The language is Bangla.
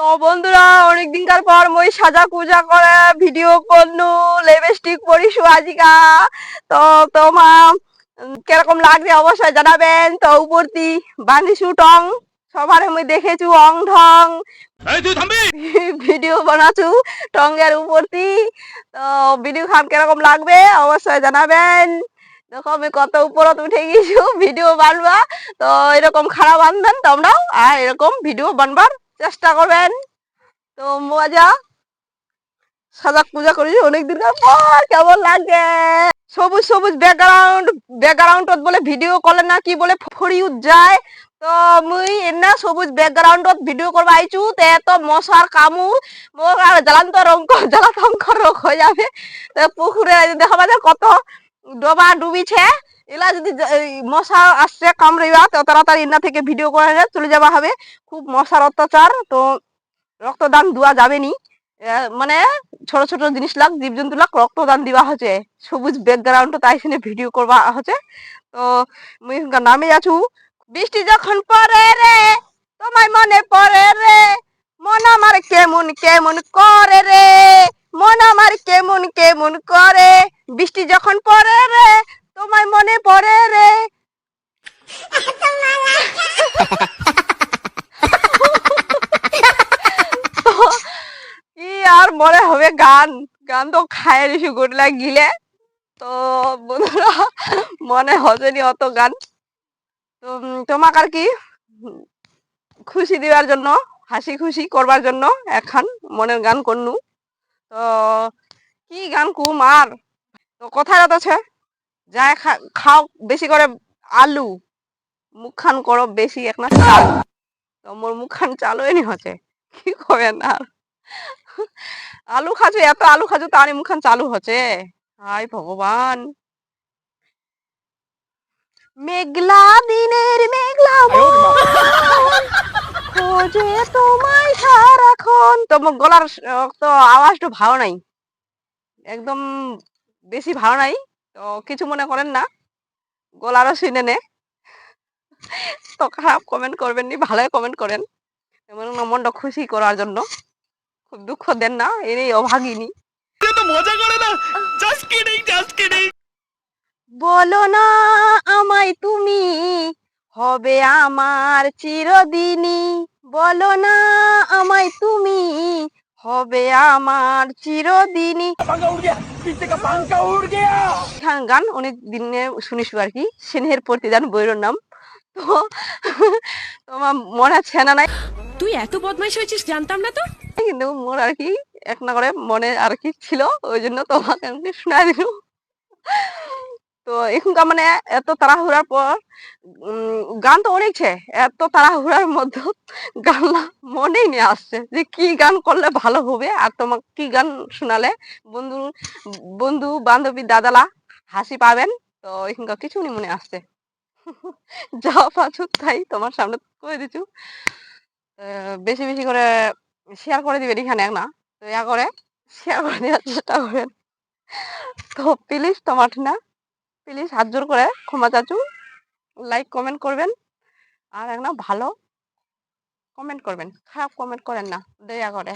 তো বন্ধুরা অনেকদিনকার পর মই সাজা পূজা করে ভিডিও করলু লিপস্টিক পরিছু আজিকা। তো তোমা উম, কীরকম লাগছে অবশ্যই জানাবেন। তো উপরতি বাঁধিছু টং সবার আমি দেখেছু অং ঢং ভিডিও বানাছু টঙ্গের উপরতি। তো ভিডিও খান কীরকম লাগবে অবশ্যই জানাবেন। দেখো আমি কত উপরত উঠে গেছু ভিডিও বানবা। তো এরকম খারাপ বানবেন তোমরাও আর এরকম ভিডিও বানবার চেষ্টা করবেন। তো মজা। সাজাক পূজা করেছি অনেকদিন পর। কেমন লাগে? সবুজ সবুজ ব্যাকগ্রাউন্ড ব্যাকগ্রাউন্ডত বলে ভিডিও করলে না কি বলে ফরিউত যায়। তো মুই এনা সবুজ ব্যাকগ্রাউন্ডত ভিডিও করবা আইছু তে তো মশার কামড় মোর আর জ্বালান্ত রঙ্ক জ্বালাতঙ্ক রোগ হয়ে যাবে। তো পুকুরে দেখাবা যে কত ডোবা ডুবিছে। এলা যদি মশা আসছে কামড়িবা তো তাড়াতাড়ি এনা থেকে ভিডিও করে নিয়ে চলে যাওয়া হবে। খুব মশার অত্যাচার, তো রক্তদান দেওয়া যাবে নি মানে ছোট ছোট জিনিস লাগ, জীবজন্তু লাগ, রক্তদান দিবা হচ্ছে। সবুজ ব্যাকগ্রাউন্ড তাই শুনে ভিডিও করবা হচ্ছে। তো মুই নামে যাচ্ছু বৃষ্টি যখন পড়ে রে, তোমায় মনে পড়ে রে, মন আমার কেমন কেমন করে রে? মন আমার কেমন কেমন করে? বৃষ্টি যখন পড়ে রে তোমায় মনে পড়ে রে। আর মনে হবে গান। গান তো খায় দিছি গোটলা গিলে তো বন্ধুরা, মনে হজনি অত গান। তো তোমাক আর কি খুশি দেওয়ার জন্য, হাসি খুশি করবার জন্য এখন মনের গান করনু। তো, কি গান কুম আর? তো কথায় আছে। যাই খাও বেশি করে আলু। মুখখান করো বেশি এক না চালু। তো মোর মুখখান চালুই নি হচ্ছে। কি কবেন আর আলু খাচ্ছ এত আলু খাচ্ছ তারই মুখখান চালু হচ্ছে। হাই ভগবান। মেঘলা দিনের মেঘলা খোঁজে তোমায় সারাক্ষণ। তো গলার তো আওয়াজটা ভালো নাই। একদম বেশি ভালো নাই। তো কিছু মনে করেন না। গোলারও শুনে নে। তো খারাপ কমেন্ট করবেন নি ভালোই কমেন্ট করেন। মনটা খুশি করার জন্য। খুব দুঃখ দেন না এনে অভাগিনি। মজা করে না? জাস্ট কিডিং জাস্ট কিডিং বলো না আমায় তুমি হবে আমার চিরদিনই। বলো না আমায় তুমি হবে আমার চিরদিনই। পাঙ্কা উড় গিয়া পিছে কা পাঙ্কা উড় গিয়া। গান অনেক দিনে শুনিস আর কি সেনের প্রতিদান বইয়ের নাম। তো তোমার মনে আছে না নাই। তুই এত বদমাইশ হয়েছিস জানতাম না তো। কিন্তু মোর আর কি এক না করে মনে আর কি ছিল ওই জন্য তোমাকে আমি শোনা দিল তো এখনকার মানে এত তাড়াহুড়ার পর গান তো অনেকছে এত তাড়াহুড়ার মধ্যে গান মনেই নিয়ে আসছে যে কি গান করলে ভালো হবে আর তোমাকে কি গান শোনালে বন্ধু বন্ধু বান্ধবী দাদালা হাসি পাবেন। তো এখানকার কিছু নি মনে আসছে। যা পাচ্ছ তাই তোমার সামনে করে দিচ্ছু। বেশি বেশি করে শেয়ার করে দিবেন এখানে এক না। তো ইয়া করে শেয়ার করে দেওয়ার চেষ্টা করেন তো প্লিজ তোমার না প্লিজ হাত জোর করে ক্ষমা চাচু লাইক কমেন্ট করবেন। আর এক না ভালো কমেন্ট করবেন। খারাপ কমেন্ট করেন না। দয়া করে।